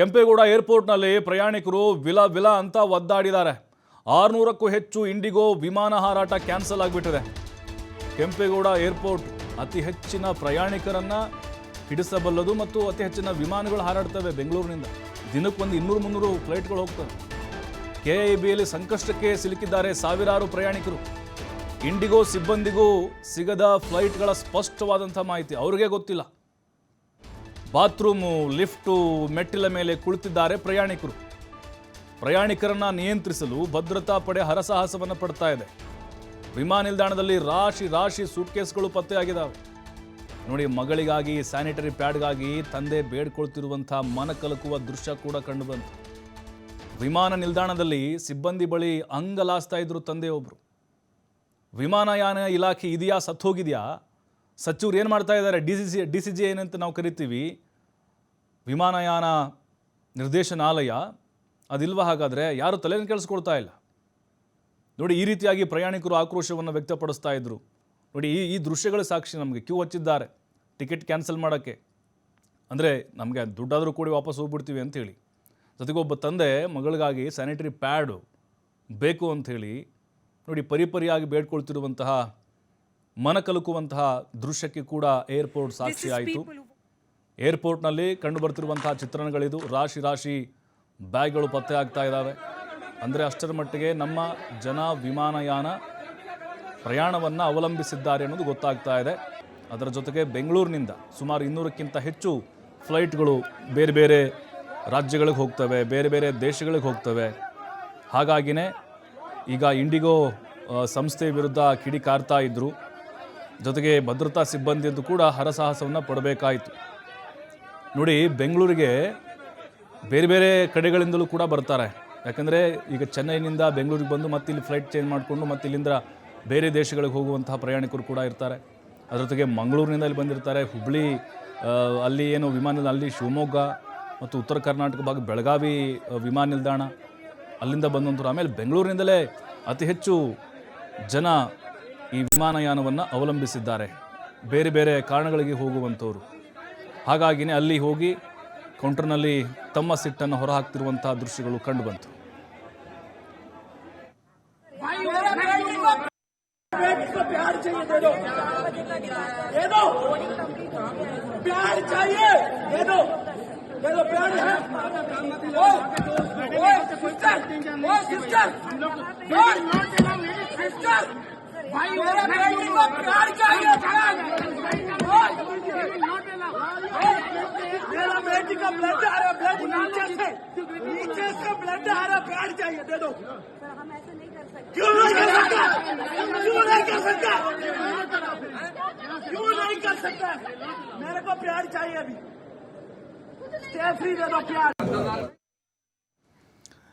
ಕೆಂಪೇಗೌಡ ಏರ್ಪೋರ್ಟ್ನಲ್ಲಿ ಪ್ರಯಾಣಿಕರು ವಿಲ ವಿಲ ಅಂತ ಒದ್ದಾಡಿದ್ದಾರೆ. ಆರುನೂರಕ್ಕೂ ಹೆಚ್ಚು ಇಂಡಿಗೋ ವಿಮಾನ ಹಾರಾಟ ಕ್ಯಾನ್ಸಲ್ ಆಗಿಬಿಟ್ಟಿದೆ. ಕೆಂಪೇಗೌಡ ಏರ್ಪೋರ್ಟ್ ಅತಿ ಹೆಚ್ಚಿನ ಪ್ರಯಾಣಿಕರನ್ನು ಹಿಡಿಸಬಲ್ಲದು ಮತ್ತು ಅತಿ ಹೆಚ್ಚಿನ ವಿಮಾನಗಳು ಹಾರಾಡ್ತವೆ ಬೆಂಗಳೂರಿನಿಂದ. ದಿನಕ್ಕೊಂದು ಇನ್ನೂರು ಮುನ್ನೂರು ಫ್ಲೈಟ್ಗಳು ಹೋಗ್ತವೆ. ಕೆ ಐ ಬಿಯಲ್ಲಿ ಸಂಕಷ್ಟಕ್ಕೆ ಸಿಲುಕಿದ್ದಾರೆ ಸಾವಿರಾರು ಪ್ರಯಾಣಿಕರು. ಇಂಡಿಗೋ ಸಿಬ್ಬಂದಿಗೂ ಸಿಗದ ಫ್ಲೈಟ್ಗಳ ಸ್ಪಷ್ಟವಾದಂಥ ಮಾಹಿತಿ ಅವ್ರಿಗೆ ಗೊತ್ತಿಲ್ಲ. ಬಾತ್ರೂಮು, ಲಿಫ್ಟು, ಮೆಟ್ಟಿಲ ಮೇಲೆ ಕುಳಿತಿದ್ದಾರೆ ಪ್ರಯಾಣಿಕರು. ಪ್ರಯಾಣಿಕರನ್ನ ನಿಯಂತ್ರಿಸಲು ಭದ್ರತಾ ಪಡೆ ಹರಸಾಹಸವನ್ನು ಪಡ್ತಾ ಇದೆ. ವಿಮಾನ ನಿಲ್ದಾಣದಲ್ಲಿ ರಾಶಿ ರಾಶಿ ಸೂಟ್ಕೇಸ್ಗಳು ಪತ್ತೆಯಾಗಿದ್ದಾವೆ ನೋಡಿ, ಮಗಳಿಗಾಗಿ, ಸ್ಯಾನಿಟರಿ ಪ್ಯಾಡ್ಗಾಗಿ ತಂದೆ ಬೇಡ್ಕೊಳ್ತಿರುವಂಥ ಮನಕಲಕುವ ದೃಶ್ಯ ಕೂಡ ಕಂಡುಬಂತು. ವಿಮಾನ ನಿಲ್ದಾಣದಲ್ಲಿ ಸಿಬ್ಬಂದಿ ಬಳಿ ಅಂಗಲಾಸ್ತಾ ಇದ್ರು ತಂದೆಯೊಬ್ಬರು ವಿಮಾನಯಾನ ಇಲಾಖೆ ಇದೆಯಾ, ಸತ್ತೋಗಿದೆಯಾ? ಸಚಿವರು ಏನು ಮಾಡ್ತಾ ಇದ್ದಾರೆ? D C C, D C G ಏನಂತ ನಾವು ಕರಿತೀವಿ. ವಿಮಾನಯಾನ ನಿರ್ದೇಶನಾಲಯ, ಅದಿಲ್ವ ಹಾಗಾದರೆ ಯಾರು ತಲೆಯನ್ನು ಕೇಳಿಸ್ಕೊಳ್ತಾ ಇಲ್ಲ. ನೋಡಿ, ಈ ರೀತಿಯಾಗಿ ಪ್ರಯಾಣಿಕರು ಆಕ್ರೋಶವನ್ನು ವ್ಯಕ್ತಪಡಿಸ್ತಾ ಇದ್ದರು ನೋಡಿ, ಈ ಈ ದೃಶ್ಯಗಳ ಸಾಕ್ಷಿ ನಮಗೆ ಕ್ಯೂ ಹಚ್ಚಿದ್ದಾರೆ. ಟಿಕೆಟ್ ಕ್ಯಾನ್ಸಲ್ ಮಾಡೋಕ್ಕೆ. ಅಂದರೆ ನಮಗೆ ದುಡ್ಡಾದರೂ ಕೂಡಿ ವಾಪಸ್ ಹೋಗ್ಬಿಡ್ತೀವಿ ಅಂತೇಳಿ ಜೊತೆಗೊಬ್ಬ ತಂದೆ ಮಗಳಿಗಾಗಿ ಸ್ಯಾನಿಟರಿ ಪ್ಯಾಡು ಬೇಕು ಅಂಥೇಳಿ ನೋಡಿ, ಪರಿಪರಿಯಾಗಿ ಬೇಡ್ಕೊಳ್ತಿರುವಂತಹ ಮನ ಕಲುಕುವಂತಹ ದೃಶ್ಯಕ್ಕೆ ಕೂಡ ಏರ್ಪೋರ್ಟ್ ಸಾಕ್ಷಿಯಾಯಿತು. ಏರ್ಪೋರ್ಟ್ನಲ್ಲಿ ಕಂಡು ಬರ್ತಿರುವಂತಹ ಚಿತ್ರಣಗಳಿದು ರಾಶಿ ರಾಶಿ ಬ್ಯಾಗ್ಗಳು ಪತ್ತೆ ಆಗ್ತಾ ಇದ್ದಾವೆ. ಅಂದರೆ ಅಷ್ಟರ ಮಟ್ಟಿಗೆ ನಮ್ಮ ಜನ ವಿಮಾನಯಾನ ಪ್ರಯಾಣವನ್ನು ಅವಲಂಬಿಸಿದ್ದಾರೆ ಅನ್ನೋದು ಗೊತ್ತಾಗ್ತಾ ಇದೆ. ಅದರ ಜೊತೆಗೆ ಬೆಂಗಳೂರಿನಿಂದ ಸುಮಾರು ಇನ್ನೂರಕ್ಕಿಂತ ಹೆಚ್ಚು ಫ್ಲೈಟ್ಗಳು ಬೇರೆ ಬೇರೆ ರಾಜ್ಯಗಳಿಗೆ ಹೋಗ್ತವೆ ಬೇರೆ ಬೇರೆ ದೇಶಗಳಿಗೆ ಹೋಗ್ತವೆ. ಹಾಗಾಗಿನೇ ಈಗ ಇಂಡಿಗೋ ಸಂಸ್ಥೆ ವಿರುದ್ಧ ಕಿಡಿಕಾರ್ತಾ ಇದ್ದರು ಜೊತೆಗೆ ಭದ್ರತಾ ಸಿಬ್ಬಂದಿಯದ್ದು ಕೂಡ ಹರಸಾಹಸವನ್ನು ಪಡಬೇಕಾಯಿತು. ನೋಡಿ, ಬೆಂಗಳೂರಿಗೆ ಬೇರೆ ಬೇರೆ ಕಡೆಗಳಿಂದಲೂ ಕೂಡ ಬರ್ತಾರೆ. ಯಾಕಂದರೆ ಈಗ ಚೆನ್ನೈನಿಂದ ಬೆಂಗಳೂರಿಗೆ ಬಂದು ಮತ್ತೆ ಇಲ್ಲಿ ಫ್ಲೈಟ್ ಚೇಂಜ್ ಮಾಡಿಕೊಂಡು ಮತ್ತೆ ಇಲ್ಲಿಂದ ಬೇರೆ ದೇಶಗಳಿಗೆ ಹೋಗುವಂತಹ ಪ್ರಯಾಣಿಕರು ಕೂಡ ಇರ್ತಾರೆ. ಅದರ ಜೊತೆಗೆ ಮಂಗಳೂರಿನಿಂದ ಇಲ್ಲಿ ಬಂದಿರ್ತಾರೆ. ಹುಬ್ಬಳ್ಳಿ ಅಲ್ಲಿ ಏನು ವಿಮಾನ ಅಲ್ಲಿ ಶಿವಮೊಗ್ಗ ಮತ್ತು ಉತ್ತರ ಕರ್ನಾಟಕ ಭಾಗ ಬೆಳಗಾವಿ ವಿಮಾನ ನಿಲ್ದಾಣ ಅಲ್ಲಿಂದ ಬಂದಂಥವ್ರು. ಆಮೇಲೆ ಬೆಂಗಳೂರಿನಿಂದಲೇ ಅತಿ ಹೆಚ್ಚು ಜನ ಈ ವಿಮಾನಯಾನವನ್ನು ಅವಲಂಬಿಸಿದ್ದಾರೆ ಬೇರೆ ಬೇರೆ ಕಾರಣಗಳಿಗೆ ಹೋಗುವಂಥವ್ರು ಹಾಗಾಗಿನೇ ಅಲ್ಲಿ ಹೋಗಿ ಕೌಂಟರ್ನಲ್ಲಿ ತಮ್ಮ ಸಿಟ್ಟನ್ನು ಹೊರಹಾಕ್ತಿರುವಂಥ ದೃಶ್ಯಗಳು ಕಂಡುಬಂತು ब्लड आ रहा प्यार चाहिए दे दो। क्यों नहीं कर सकता? क्यों नहीं कर सकता? क्यों नहीं कर सकता? मेरे को प्यार चाहिए अभी। स्टे दे दो प्यार।